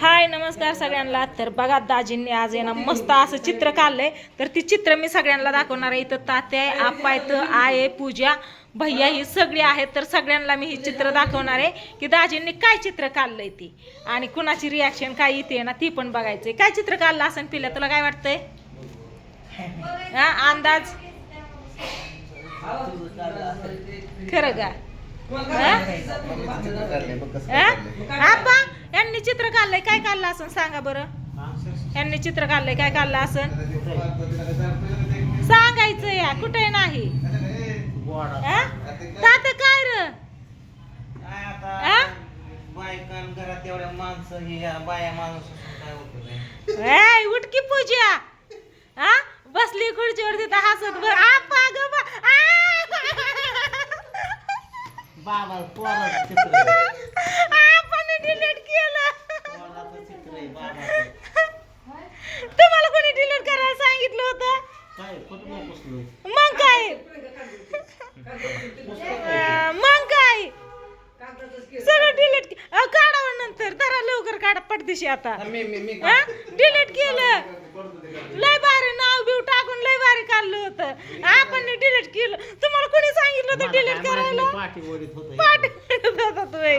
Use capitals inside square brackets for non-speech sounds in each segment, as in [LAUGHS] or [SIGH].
हाय नमस्कार सगळ्यांना. तर बघा दाजींनी आज ना मस्त असं चित्र काढलंय. तर ती चित्र मी सगळ्यांना दाखवणार आहे. इथं तात्या आहे आप्पा आई आहे पूजा भैया ही सगळी आहेत. तर सगळ्यांना मी ही चित्र दाखवणार आहे की दाजींनी काय चित्र काढलंय ती. आणि कुणाची रिॲक्शन काय येते ना ती पण बघायचंय. काय चित्र काढलं असं पिल्या? तुला काय वाटतंय? हा अंदाज? खरं का? यांनी चित्र काढलंय काय काढलं असं सांगा बरं. यांनी चित्र काढलंय काय काढलं असं सांगायचं या कुठे नाही. हा? तात्या काय र? आता? घरात एवढ्या माणसं ही बाया माणूस काय उठकी पूजा. हा? बसली खुर्चीवर तिथं हसत बर आप्पा ग! बाबा पोराचं चित्र आहे. आप्पाने डिलीट केलं पोराचं चित्र आहे बाबाचं तुम्हाला कोणी डिलीट करायला सांगितलं होतं काय कुठं पुसलं मग काय? मग काय? सगळं डिलीट काढावं नंतर. जरा लवकर काढा पडदिशी आता. मी मी मी डिलीट केलं. लय भारी नाव बिव टाकून लय भारी काढलं होतं. आपण डिलीट केलं. तुम्हाला कोणी सांगितलं होतं डिलीट करायला? पाठी होतं. तुम्ही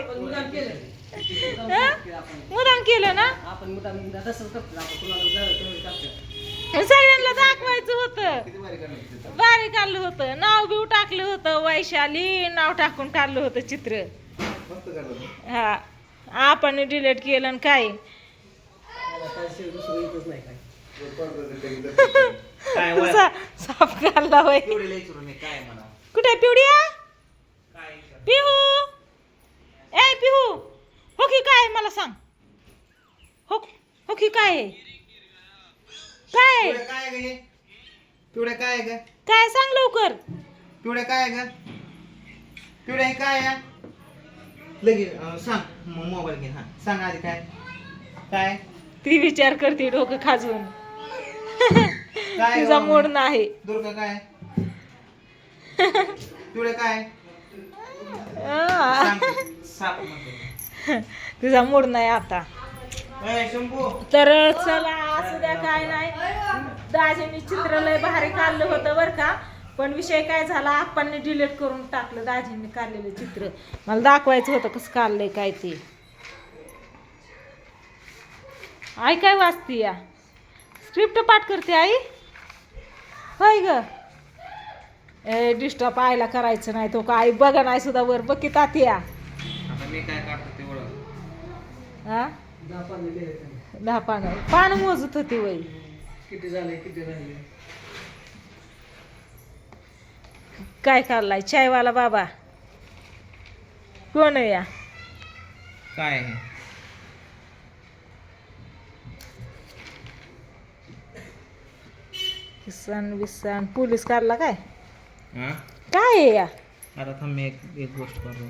मुदाम केलं. ना? आपण मुद्दाम तसंच करतो. आपण कुणाला जाऊ तेवढं टाकतो. सगळ्यांना दाखवायचं होतं. भारी काढलं होतं नाव बिव टाकलं होतं. वैशाली नाव टाकून काढलं होतं चित्र. हा. आपण डिलीट केलं आणि काय? साफ काढला होय कुठे पिवड्या काय पिहू. ए पिहू. हो की काय? आहे मला सांग. हो हो की काय? आहे काय? पिवळ्या काय ग हे? पिवळ्या काय आहे ग? काय सांग लवकर. पिवळ्या काय आहे ग? पिवळ्या हे काय आहे? लगे अं, सांग. मग मोबाईल घे हा. सांग आधी काय. काय? ती विचार करते डोकं खाजवून. काय तिचा? मूड नाही. दुर्गा काय? पिवळ्या काय? आ, सांग. साप म्हणते तिचा मूड नाही आता. तर चला असू द्या काय नाही. दाजीने चित्र लय भारी काढलं होतं बरं का. पण विषय काय झाला आपण डिलीट करून टाकलं दाजींनी काढलेलं चित्र. मला दाखवायचं होतं कसं काढलंय काय ते. आई काय वाचती या? स्क्रिप्ट पाठ करते आई? होय ग. ए डिस्टर्ब आईला करायचं नाही तो का आई बघा नाही सुद्धा वर. बघ की तात्या. आता मी काय काढतो ते ओळख. हा? दहा दहा पानं पानं मोजत होती वय. किती झाले किती राहिले काय काढलाय चायवाला बाबा. कोण आहे या? काय आहे? किसान बिसान. पोलीस काढला काय? हा? काय आहे या? आता थांब मी एक एक गोष्ट करतो.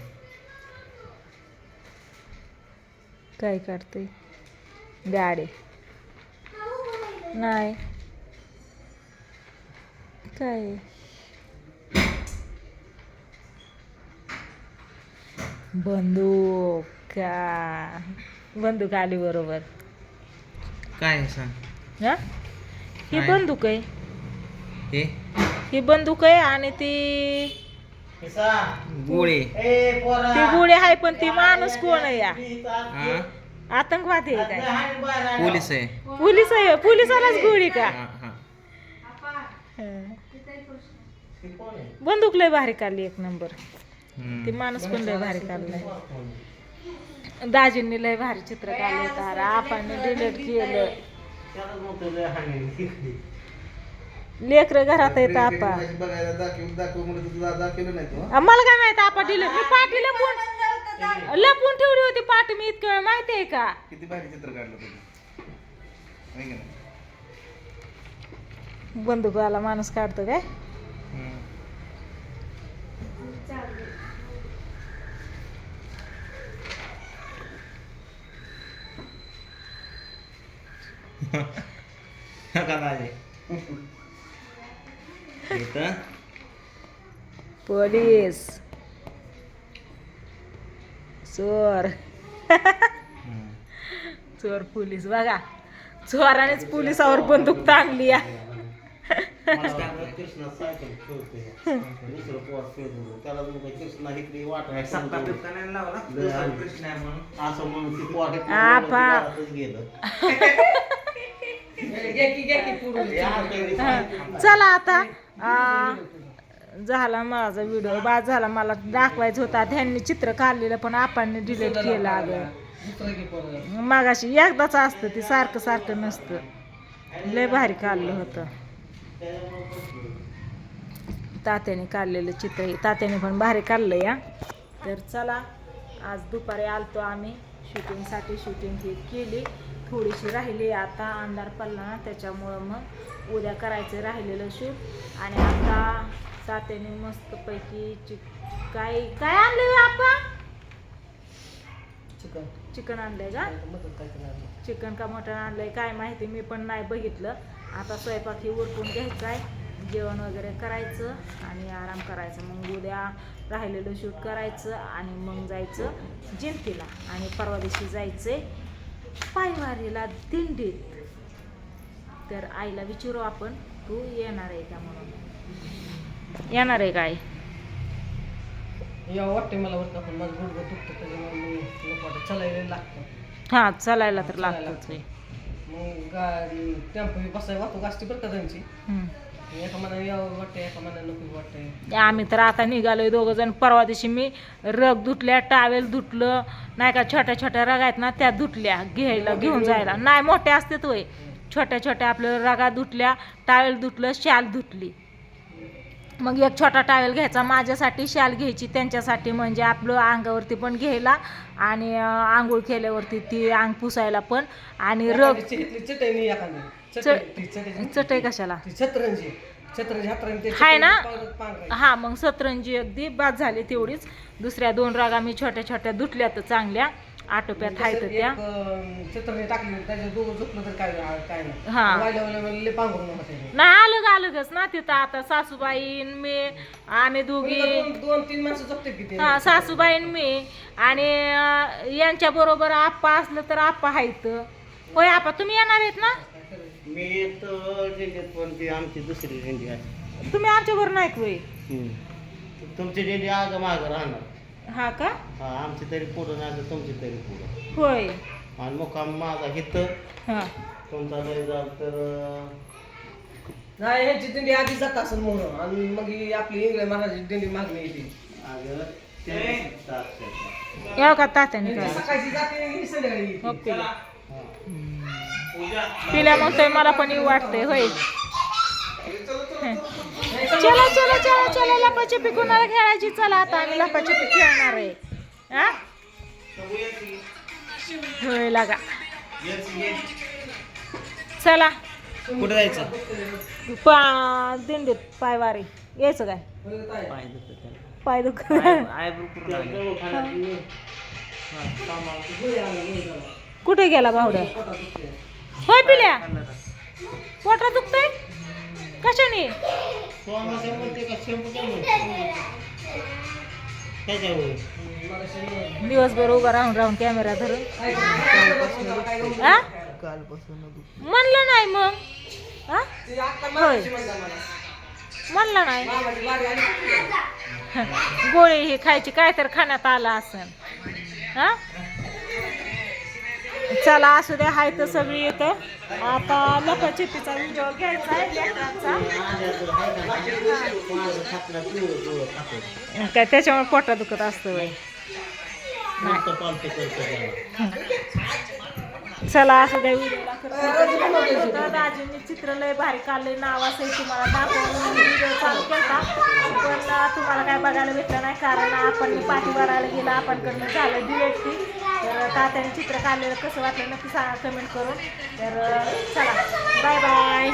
काय काढते गाडी. नाही. काय? बंदूक. का बंदूक आली बरोबर. काय आहे सांग. हा? ही काय? बंदूक आहे. हे? ही बंदूक आहे आणि ती गोळे ती गोळी आहे पण ती माणूस कोण आहे या? हा आतंकवादी आहे काय? पोलीस आहे. पोलीस आहे पोलिसालाच गोळी का? हा हा. हं. बंदूक लय भारी काढली एक नंबर. हम्म. ती माणूस पण लय भारी काढलाय. दाजींनी लय भारी चित्र काढले तर आपण डिलीट केलं. लेकर घरात येत आपा. मला काय माहीत आपा डिलीट मी पाठी लपून लपून ठेवली होती पाठी मी इतकं वेळ माहिती आहे का? किती भारी चित्र काढलं तुम्ही की नाही? माणूस काढतो काय? हम्म. [LAUGHS] का इथं [LAUGHS] पोलीस. चोर. चोर पोलीस. बघा चोरानेच पोलिसावर बंदूक ताणली या. कृष्णा सायकल खेळतोय दुसरं पोर खेळतो त्याला मग कृष्णा इकडे वाटायला सत्ता बित्ता नाही लावला? दुसरा कृष्ण आहे म्हणून. असं म्हणून ती पोर आपा. गेलं. [LAUGHS] घे की घे की पुढून. या हाताने हा. चला आता. झाला माझा व्हिडिओ बाद झाला मला दाखवायचं होता. त्यांनी चित्र काढलेलं पण आपण डिलीट केलं अगं. मागाशी एकदाच असतं ते सारखं सारखं नसतं. लय भारी काढलं होतं. तात्याने काढलेलं चित्र हे. तात्याने पण भारी काढलं या. तर चला आज दुपारी आलतो आम्ही. शूटिंगसाठी शूटिंग ही केली. थोडीशी राहिली आता अंधार पडला ना त्याच्यामुळं मग उद्या करायचं राहिलेलं शूट आणि आता तात्याने मस्तपैकी चिक काय काय आणलं आपण? चिकन. चिकन आणलंय का? चिकन का मटण आणलंय? काय माहिती मी पण नाही बघितलं. आता स्वयंपाक हे उरकून घ्यायचा आहे. जेवण वगैरे करायचं आणि आराम करायचं. मग उद्या राहिलेलं शूट करायचं आणि मग जायचं जिंतीला. आणि परवा दिवशी जायचंय. पायवारीला दिंडीत तर आईला विचारू आपण तू येणार आहे का म्हणून? येणार आहे काय या वाटते मला वाटतं पण माझं गुडघं दुखतं त्याच्यामुळे मी नको वाटतं चालायला लागतं. हां चालायला तर लागतच मग गाडी टेम्पो बसाय वाहतो गास्ती बरं का त्यांची. आम्ही तर आता निघालोय दोघं जण. परवा दिवशी मी रग धुतल्या टावेल धुतलं नाही का छोट्या छोट्या रग आहेत ना त्या धुतल्या घ्यायला घेऊन जायला. नाही मोठ्या असतात वय छोट्या छोट्या आपल्या रगा धुतल्या टावेल धुतलं शाल धुतली. मग एक छोटा टावेल घ्यायचा. माझ्यासाठी शाल घ्यायची त्यांच्यासाठी म्हणजे आपलं अंगावरती पण घ्यायला आणि आंघोळ केल्यावरती ती अंग पुसायला पण आणि रग चटई कशाला? हाय ना? हा मग सतरंजी अगदी बाद झाली तेवढीच. दुसऱ्या दोन रागा मी छोट्या छोट्या धुतल्या तर चांगल्या. आटोप्यात तसं हायत त्या. छत्रंजी टाकली त्याच्या दोघं झोपलं तर काय काय नाही. हा. लय पांघरून नाही अलग अलगच ना तिथं आता सासूबाईन मी आम्ही दोघी. दोन दोन तीन माणसं जपते की ते. हा सासूबाईन मी. आणि यांच्या बरोबर आप्पा असलं तर आप्पा हायत होय आप्पा तुम्ही येणार आहेत ना? मी येतो दिंडीत पण ती आमची दुसरी दिंडी आहे. तुम्ही आमच्या बरोबर नाहीत होय? हम्म. तुमची दिंडी आग मागं राहणार. हा का? हा आमची तरी पुढं नाही तर तुमची तरी पुढं होय. आणि मुक्काम माझा इथं हा. तुमचा जरी जाल तर नाही ह्यांची दिंडी आधी जात असेल मोहर आणि मग ही आपली इंग्लंड महाराजाची दिंडी मागणी येते अगं, ते. येऊ का तात्याने काय? सकाळची जाते ही संध्याकाळी येते. मग पिल्या मला पण येऊ वाटतंय होय. चला. चला चला चला लपाछपी कुणाला खेळायची? चला आता आम्ही लपाछपी खेळणार आहे. हा? होय लागा. चला. कुठं जायचं? पा दिंडीत पायवारी. यायचं काय. पाय दुख कुठे गेला भावड्या? होय पिल्या? पोटा दुखतंय? कशाने? दिवसभर उभं राहून राहून कॅमेरा धरून. म्हणलं नाही मग. होय. म्हणलं नाही. गोळी ही खायची काय तर खाण्यात आलं असं हा चला असू द्या हाय तर सगळी येतं. आता लपाछपीचा व्हिडिओ घ्यायचा आहे काय त्याच्यामुळे पोटा दुखत असतं वय चला असं द्या व्हिडिओला दाजींनी चित्र लय भारी काढले नाव असेल तुम्हाला दाखवून व्हिडिओ चालू केला पण तुम्हाला काय बघायला भेटलं नाही कारण आपण पाठी भरायला गेलं आपण कडनं झालं डिलेट ती. तर तात्याने चित्र काढलेलं कसं वाटलं नक्की सांगा कमेंट करून. तर चला. Bye bye